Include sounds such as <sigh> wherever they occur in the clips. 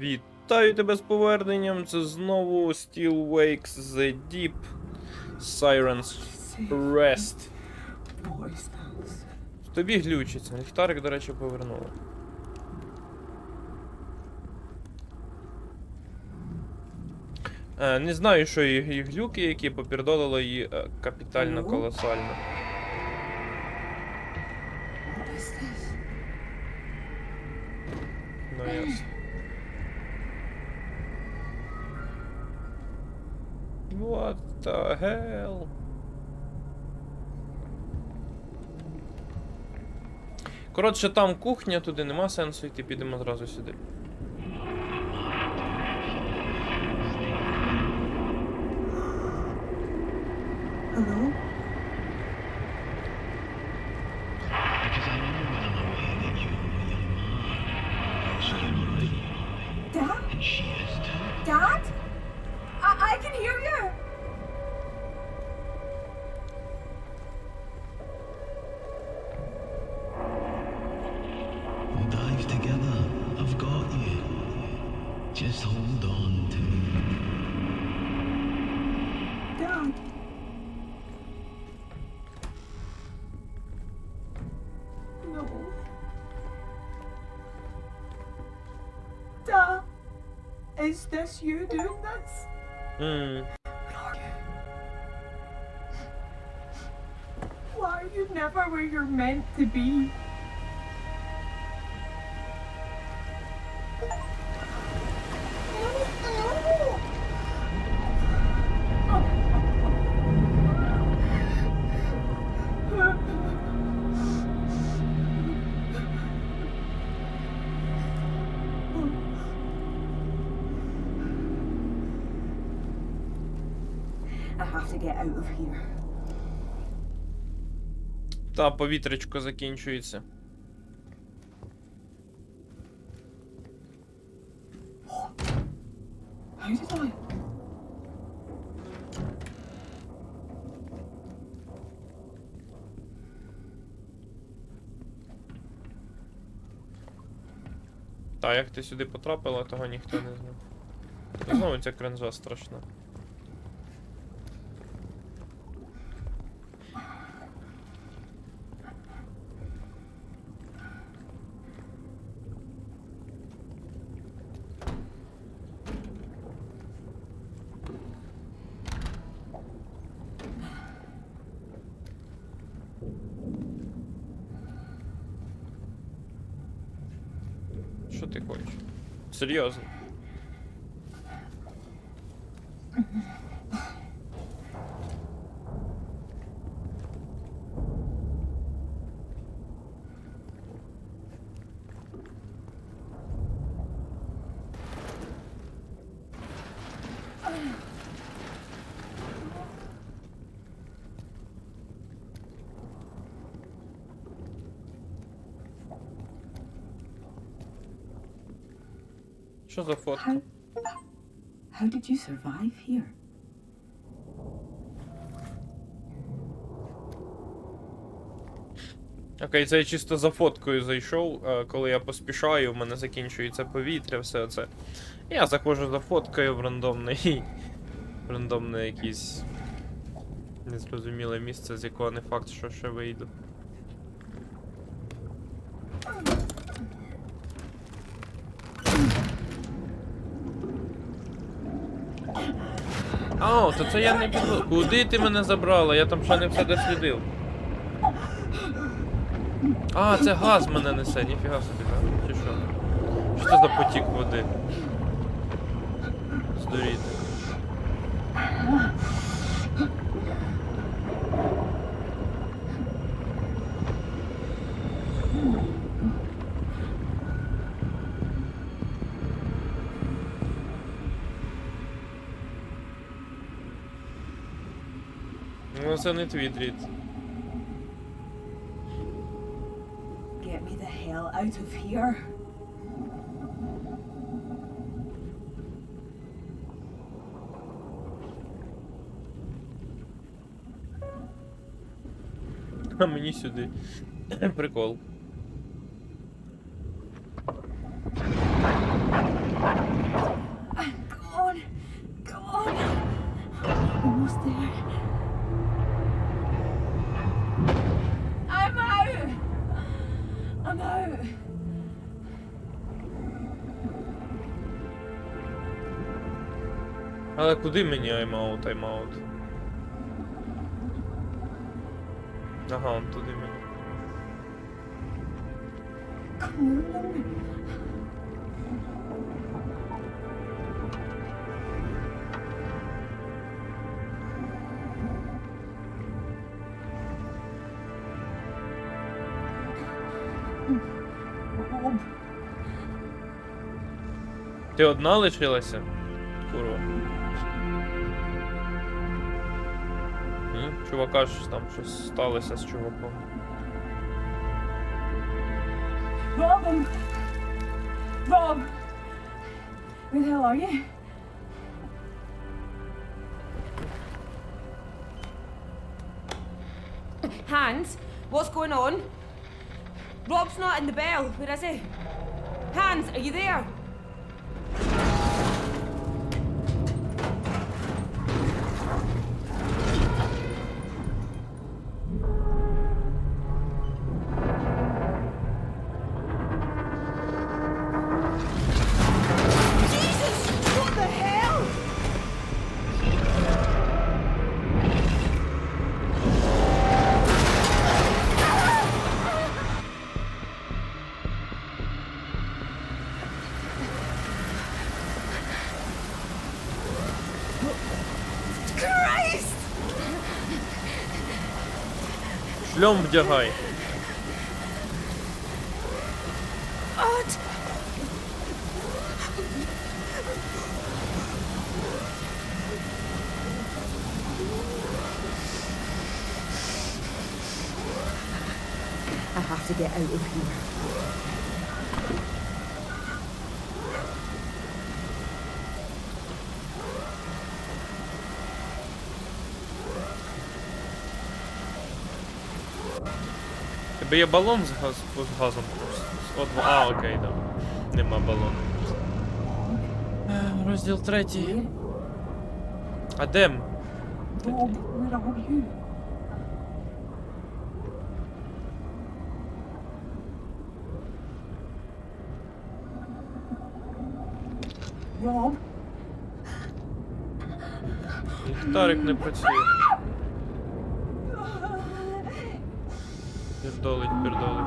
Вітаю тебе з поверненням. Це знову Steel Wakes The Deep Sirens Rest. Тобі глючиться. Ліхтарик, до речі, повернули. Е, не знаю, що її, глюки, які попірдолили її е, капітально Ну? колосально. Коротше, там кухня, туди нема сенсу йти, підемо зразу сюди. Hello? Is this you doing this? Hmm. Why are you never where you're meant to be? Get out of here. Та повітрячко закінчується. How did I? Та як ти сюди потрапила, того ніхто не знав. Знову ця кринжа страшна. Що ти хочеш? Серйозно? Що за фотка? How, how did you survive here? Окей, це я чисто за фоткою зайшов, е, коли я поспішаю, в мене закінчується повітря, все це. Я заходжу за фоткою в рандомний. <laughs> в рандомне якесь незрозуміле місце, з якого не факт, що ще вийду. То це я не піду. Куди ти мене забрала? Я там ще не все дослідив. А, це газ мене несе, ніфіга собі, так? Чи що? Що це за потік води? Здуріти. Ну це не твій дріт. Get me the hell out of here. А мені сюди. Прикол. Але куди мені аймаут, аймаут? Ага, он туди мені. Ти одна лишилася? Курва. Чувака ж там щось сталося з чуваком. Robin! Rob! Where the hell are you? Hans, what's going on? Rob's not in the bell. Where is he? Hans, are you there? Lomdjohoj. Ot! I have to get out of here. Тебе є балон з, газ... з газом. От... А, окей, да. Нема балону. Е, Розділ третій. А де? м? Rob, where are you? Rob? Ліхтарик не працює. Пірдолить, пірдолить.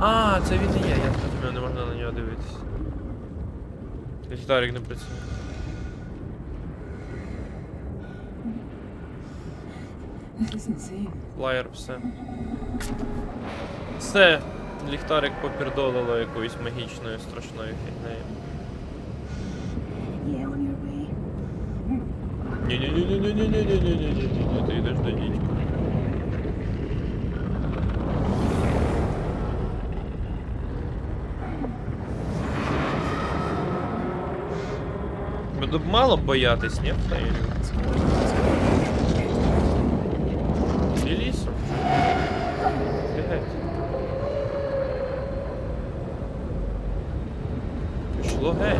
А, це він і є, я зрозумів, не можна на нього дивитися. Ліхтарик не працює. Лаєр, все. Все. Ліхтарик попірдолило якоюсь магічною страшною фігнею. Yeah, on your way. Ні-ні-ні-ні-ні-ні-ні-ні-ні-ні-ні, ти йдеш до дідька. Тут мало боятись, нет, наверное? Или Пішло геть.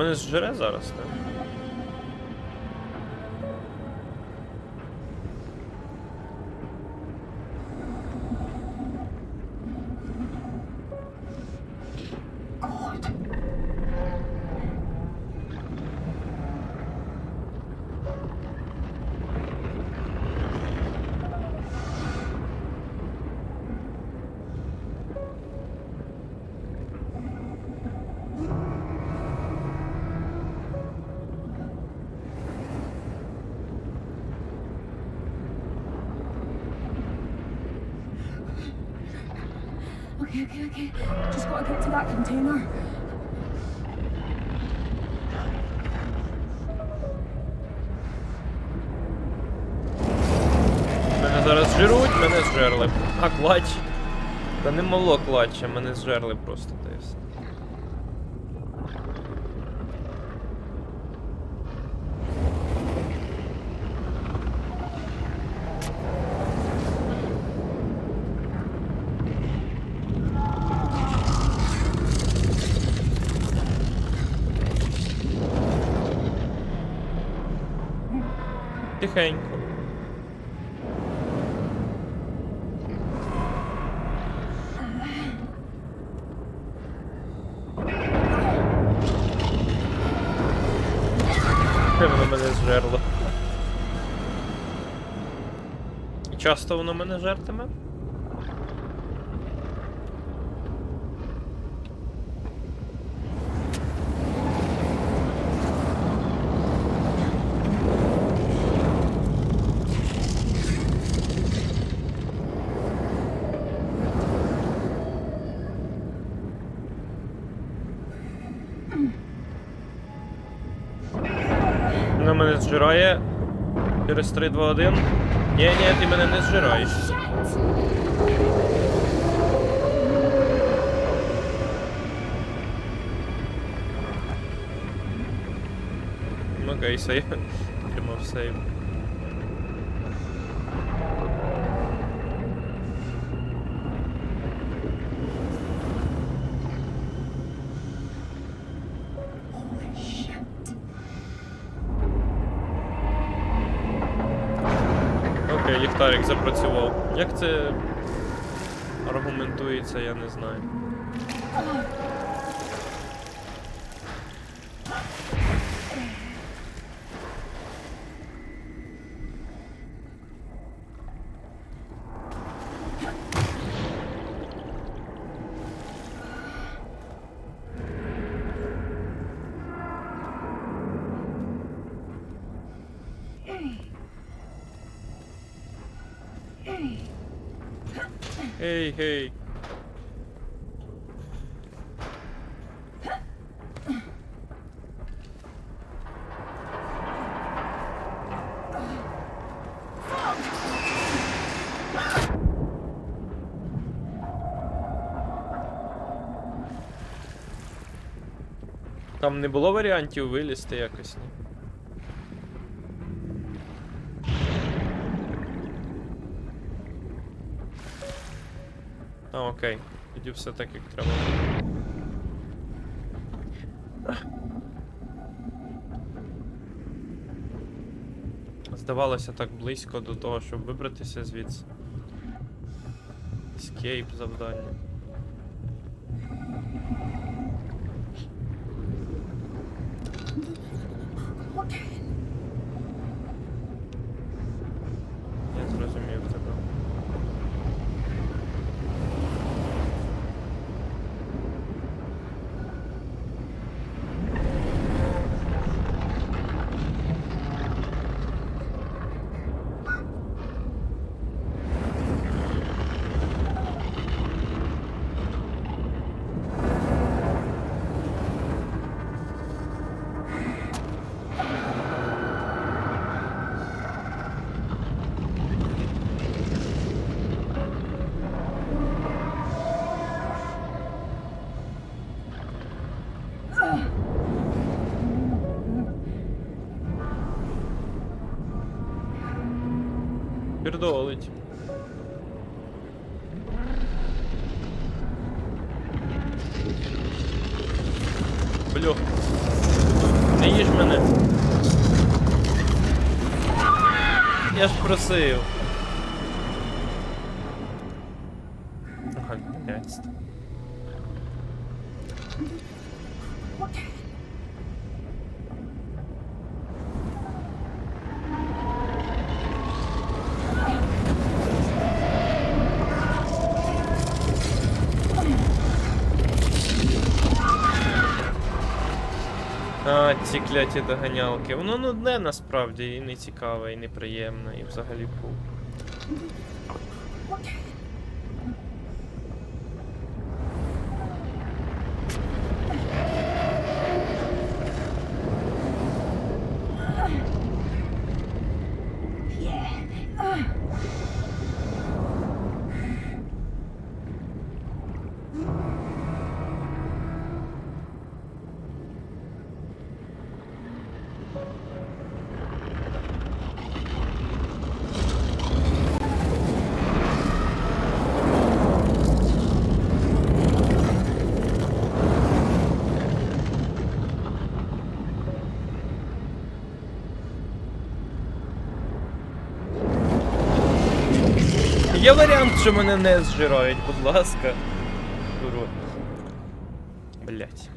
Мене зжере зараз, так? Жируть, мене зжерли. А клач. Та не мало клача, мене зжерли просто та. Тихенько. Часто воно мене жертиме? Воно мене зжирає. Через 3, 2, 1. Ні, ні, ти мене не зжираєш. Ну, Окей, сейв. Тримав сейв. Окей, ліхтарик запрацював. Як це аргументується, я не знаю. Гей. Там не було варіантів вилізти якось, ні? Окей. Тоді все так, як треба. Здавалося так близько до того, щоб вибратися звідси. Escape завдання. Пердолить. Блю. Не їж мене. Я ж просив. Ці кляті доганялки. Воно нудне насправді і не цікаве, і неприємне, і взагалі фу. Є варіант, що мене не зжирають, будь ласка. Блять.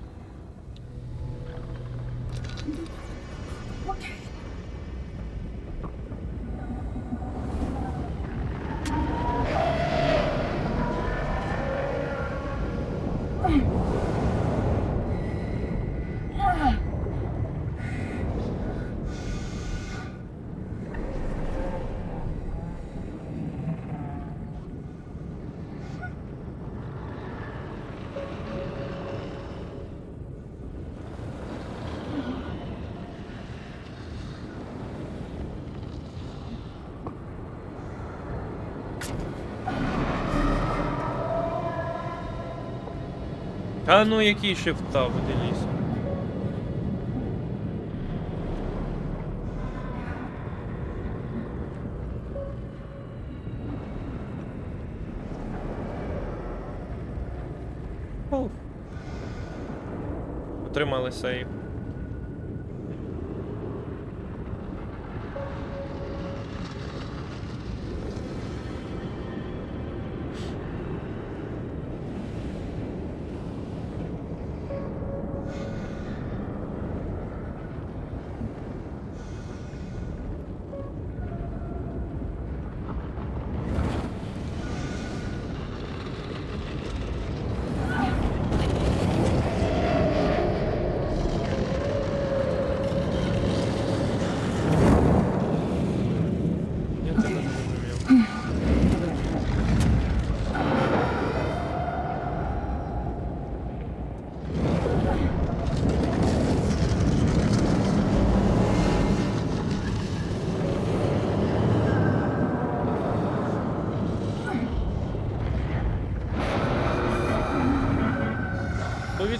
А ну який шифта ліс? Отримали сейв. Я тебе не зрозумів.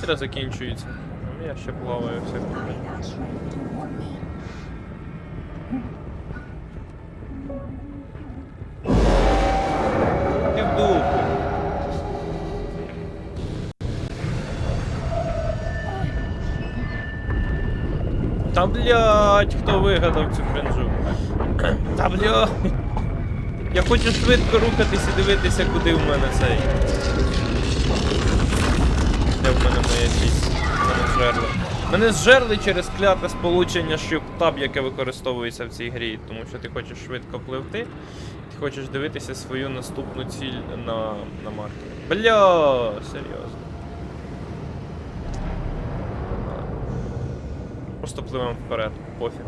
Повітря закінчується. Ну, Я ще плаваю все. Ти в дупу. Та блять, хто вигадав цю кринжу? Та блять. Я хочу швидко рухатись і дивитися, куди в мене цей. Мене зжерли через кляте сполучення що таб, яке використовується в цій грі, тому що ти хочеш швидко пливти, ти хочеш дивитися свою наступну ціль на, на маркері. Бля, серйозно. Просто пливемо вперед, пофіг.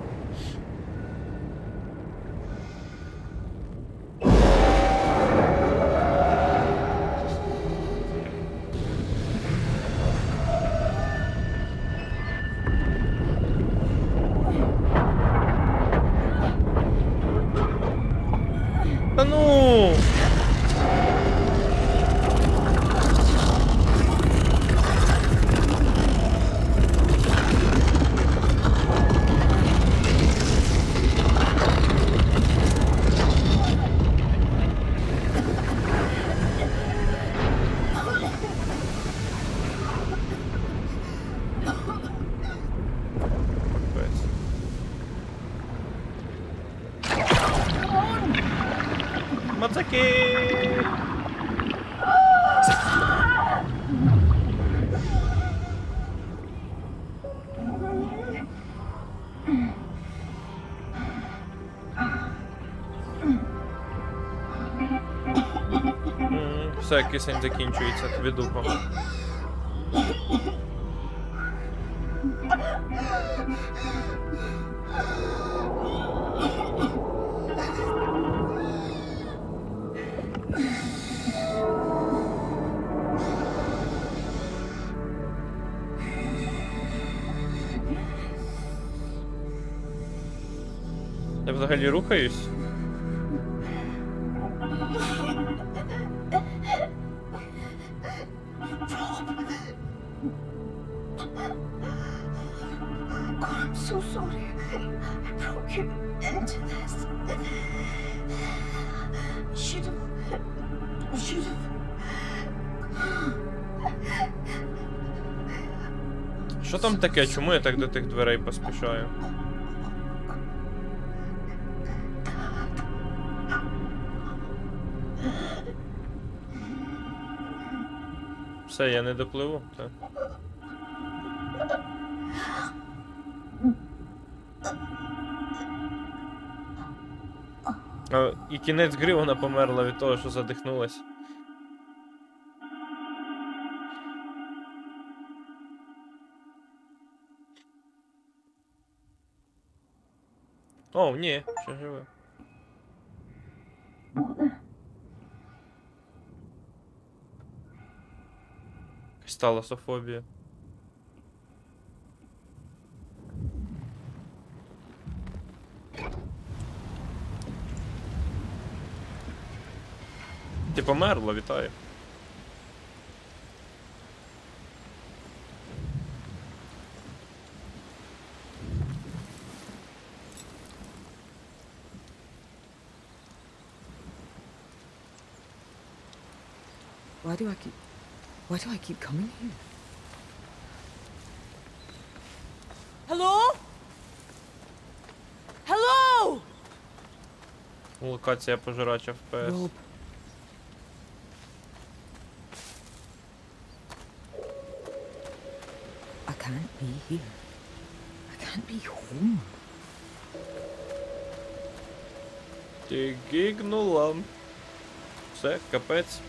Все, кисень закінчується, тобі дупа. Я взагалі рухаюсь? там таке? Чому я так до тих дверей поспішаю? Все, я не допливу, так. І кінець гри вона померла від того, що задихнулась. О, ні, ще живе. Якась Талософобія. Ти померла, вітаю. Why do I keep. Why do I keep coming here? Hello? Hello? Локація пожирача FPS. Rob. I can't be here. I can't be home. Ти гігнула. Все, капець.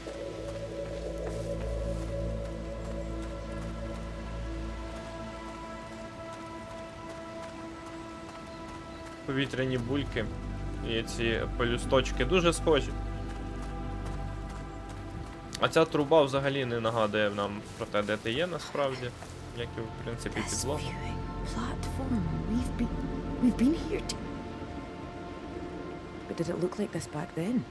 Повітряні бульки і ці пелюсточки дуже схожі. А ця труба взагалі не нагадує нам про те, де ти є насправді, як і в принципі підлога. but did it look like this back then?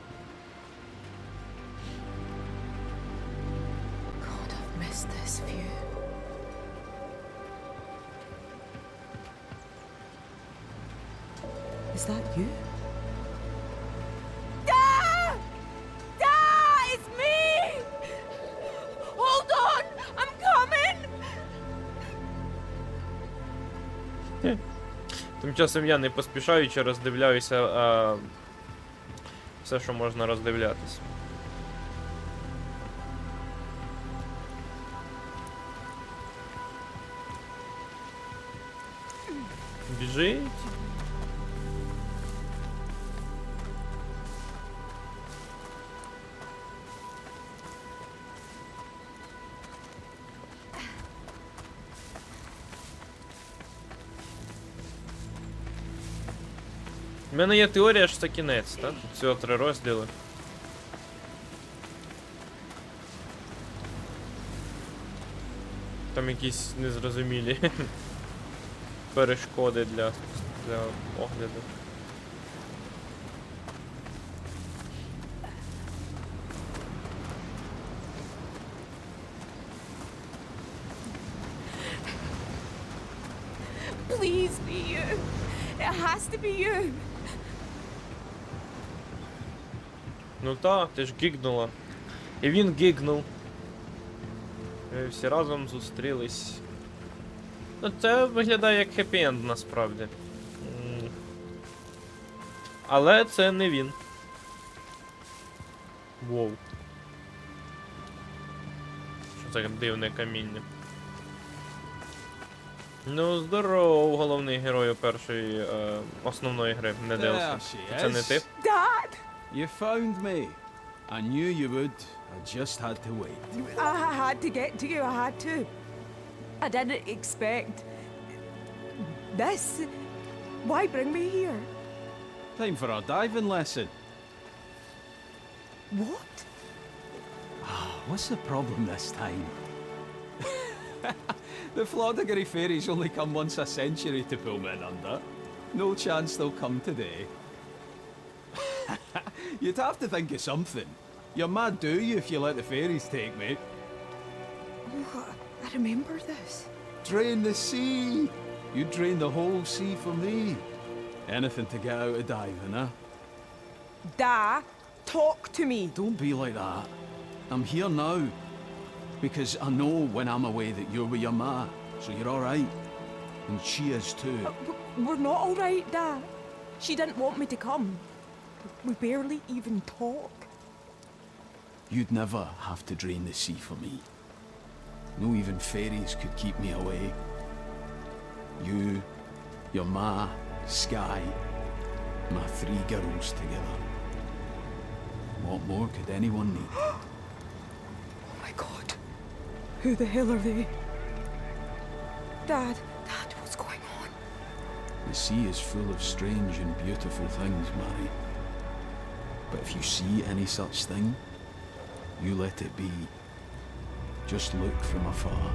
Is that you? Dad! Dad! It's me! Hold on! I'm coming! <laughs> Тим часом я не поспішаю, роздивляюся а, все, що можна роздивлятись. Мене є теорія, що це кінець, так? Всього три розділи. Там якісь незрозумілі <laughs> перешкоди для, для огляду. Please be you. It has to be you. Ну та, ти ж гігнула. І він гігнув. І всі разом зустрілись. Ну це виглядає як хеппі-енд насправді. Але це не він. Воу. Що це дивне каміння. Ну, здоров, головний герой першої е, основної гри, не There Це не ти? You found me. I knew you would. I just had to wait. I had to get to you, I had to. I didn't expect this. Why bring me here? Time for a diving lesson. What? Ah, what's the problem this time? <laughs> the Floddigary fairies only come once a century to pull men under. No chance they'll come today. <laughs> You'd have to think of something. You're mad, do you, if you let the fairies take me? Oh, I remember this. Drain the sea! You drain the whole sea for me. Anything to get out of diving, huh? Da, talk to me. Don't be like that. I'm here now. Because I know when I'm away that you're with your ma, so you're alright. And she is too. Uh, w- We're not all right, Da. She didn't want me to come. We barely even talk. You'd never have to drain the sea for me. No even fairies could keep me away. You, your ma, Sky, my three girls together. What more could anyone need? <gasps> Oh my god. Who the hell are they? Dad, Dad, what's going on? The sea is full of strange and beautiful things, Mary. But if you see any such thing, you let it be. Just look from afar.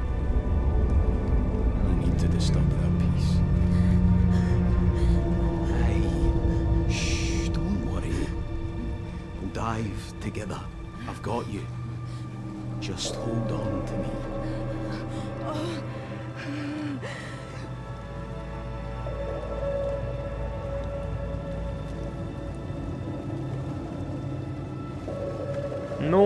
No need to disturb their peace. Hey, shh, don't worry. We'll dive together. I've got you. Just hold on to me. Oh.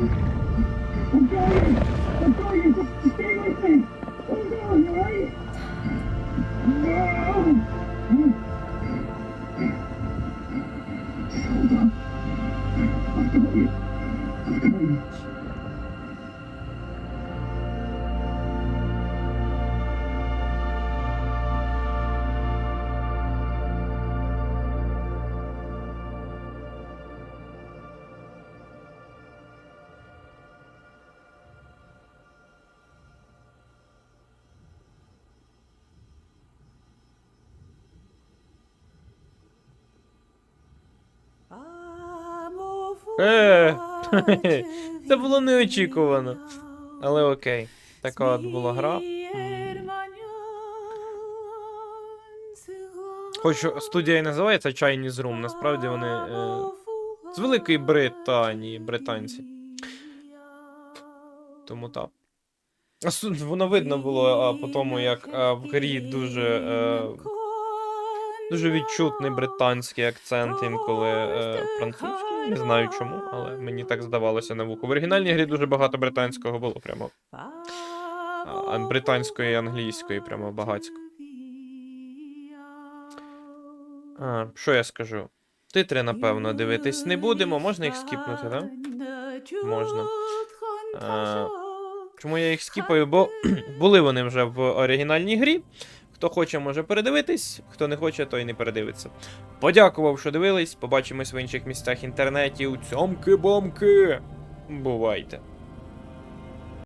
I'm dying! I'm dying! Just stay with me! I'm going, alright? No! Е, <laughs> це було неочікувано. Але окей. Така от була гра. Хоч студія і називається Chinese Room, насправді вони е, з Великої Британії, британці. Тому так. Воно видно було а, по тому, як а, в грі дуже, е, дуже відчутний британський акцент інколи е, французький. Не знаю чому, але мені так здавалося на вуху. В оригінальній грі дуже багато британського було прямо. А, британської і англійської, прямо багатько. А, що я скажу? Титри, напевно, дивитись не будемо. Можна їх скіпнути, так? Да? Можна. А, чому я їх скіпаю? Бо <clears throat> були вони вже в оригінальній грі. Хто хоче, може передивитись, хто не хоче, той не передивиться. Подякував, що дивились. Побачимось в інших місцях інтернетів. Цьомки-бомки! Бувайте!